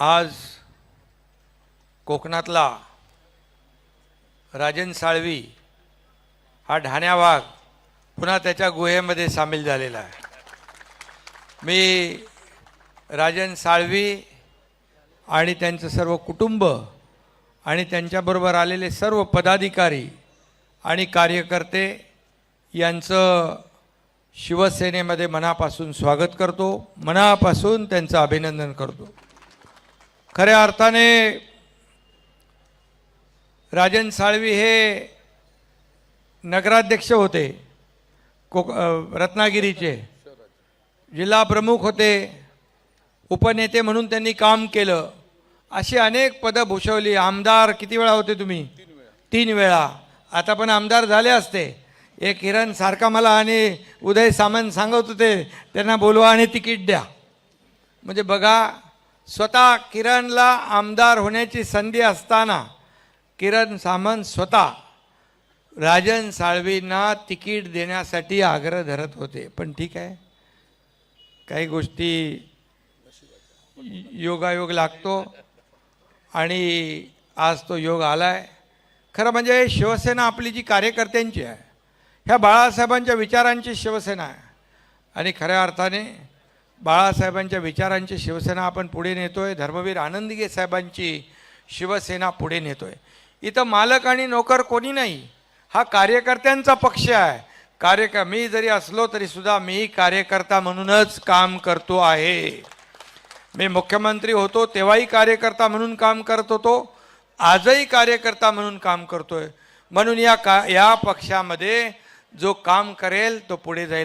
आज कोकणातला राजन साळवी हा ढाण्या वाघ पुन्हा त्याच्या गुहेमध्ये सामील झालेला आहे. मी राजन साळवी आणि त्यांचं सर्व कुटुंब आणि त्यांच्याबरोबर आलेले सर्व पदाधिकारी आणि कार्यकर्ते यांचं शिवसेनेमध्ये मनापासून स्वागत करतो. मनापासून त्यांचं अभिनंदन करतो. खऱ्या अर्थाने राजन साळवी हे नगराध्यक्ष होते कोक रत्नागिरीचे. जिल्हा प्रमुख होते उपनेते म्हणून त्यांनी काम केलं. अशी अनेक पदं भूषवली. आमदार किती वेळा होते तुम्ही? तीन वेळा. आता पण आमदार झाले असते. एक हिरण सारखा मला आणि उदय सामंत सांगत होते त्यांना बोलवा आणि तिकीट द्या. म्हणजे बघा स्वतः किरणला आमदार होण्याची संधी असताना किरण सामंत स्वतः राजन साळवींना तिकीट देण्यासाठी आग्रह धरत होते. पण ठीक आहे. काही गोष्टी योगायोग लागतो आणि आज तो योग आला आहे खरं म्हणजे शिवसेना आपली जी कार्यकर्त्यांची आहे ह्या बाळासाहेबांच्या विचारांची शिवसेना आहे. आणि खऱ्या अर्थाने बाळासाहेबांच्या विचारांची शिवसेना आपण पुढे नेतो आहे धर्मवीर आनंदगे साहेबांची शिवसेना पुढे नेतो आहे इथं मालक आणि नोकर कोणी नाही. हा कार्यकर्त्यांचा पक्ष आहे. कार्यक मी जरी असलो तरीसुद्धा मी कार्यकर्ता म्हणूनच काम करतो आहे. मी मुख्यमंत्री होतो तेव्हाही कार्यकर्ता म्हणून काम करत होतो. आजही कार्यकर्ता म्हणून काम करतोय. म्हणून या का या पक्षामध्ये जो काम करेल तो पुढे जाईल.